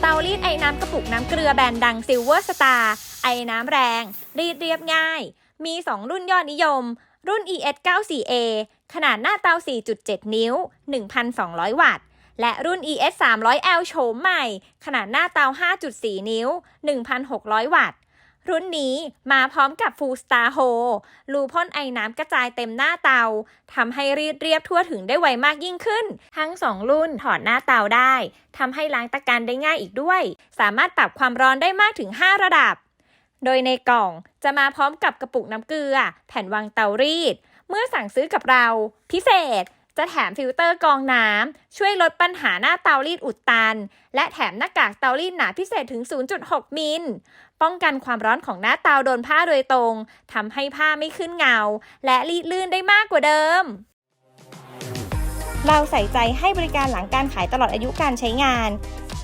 เตารีดไอ้น้ำกระปุกน้ำเกลือแบรนด์ดังซิลเวอร์สตาร์ไอ้น้ำแรง รีดเรียบง่าย มี 2 รุ่นยอดนิยม รุ่น ES 94A ขนาดหน้าเตา 4.7 นิ้ว 1,200 วัตต์ และรุ่น ES 300L โฉมใหม่ ขนาดหน้าเตา 5.4 นิ้ว 1,600 วัตต์ รุ่นนี้มาพร้อมกับ Full Star Hole รูพ่นไอน้ำกระจายเต็มหน้าเตาทำให้รีดเรียบทั่วถึงได้ไวมากยิ่งขึ้น ทั้ง 2 รุ่นถอดหน้าเตาได้ทำให้ล้างตะการได้ง่ายอีกด้วย สามารถปรับความร้อนได้มากถึง 5 ระดับ โดยในกล่องจะมาพร้อมกับกระปุกน้ำเกลือ แผ่นวางเตารีด เมื่อสั่งซื้อกับเรา พิเศษ จะแถมฟิลเตอร์กรองน้ำ ช่วยลดปัญหาหน้าเตารีดอุดตัน และแถมหน้ากากเตารีดหนาพิเศษถึง 0.6 มิล ป้องกันความร้อนของหน้าเตาโดนผ้าโดยตรงทำให้ผ้าไม่ขึ้นเงา และรีดลื่นได้มากกว่าเดิมเราใส่ใจให้บริการหลังการขายตลอดอายุการใช้งาน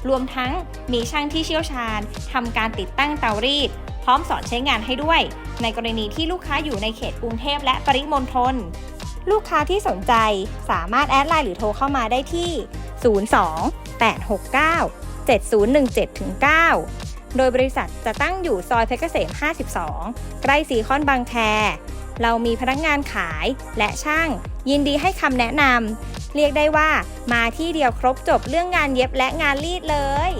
รวมทั้งมีช่างที่เชี่ยวชาญทำการติดตั้งเตารีด พร้อมสอนใช้งานให้ด้วย ในกรณีที่ลูกค้าอยู่ในเขตกรุงเทพและปริมณฑล ลูกค้าที่สนใจสามารถแอดไลน์หรือโทรเข้ามาได้ที่ 02 869 7017 9 โดยบริษัทจะตั้งอยู่ซอยเพชรเกษม 52 ใกล้สีคอนบางแค เรามีพนักงานขายและช่างยินดีให้คำแนะนำ เรียกได้ว่ามาที่เดียวครบจบเรื่องงานเย็บและงานรีดเลย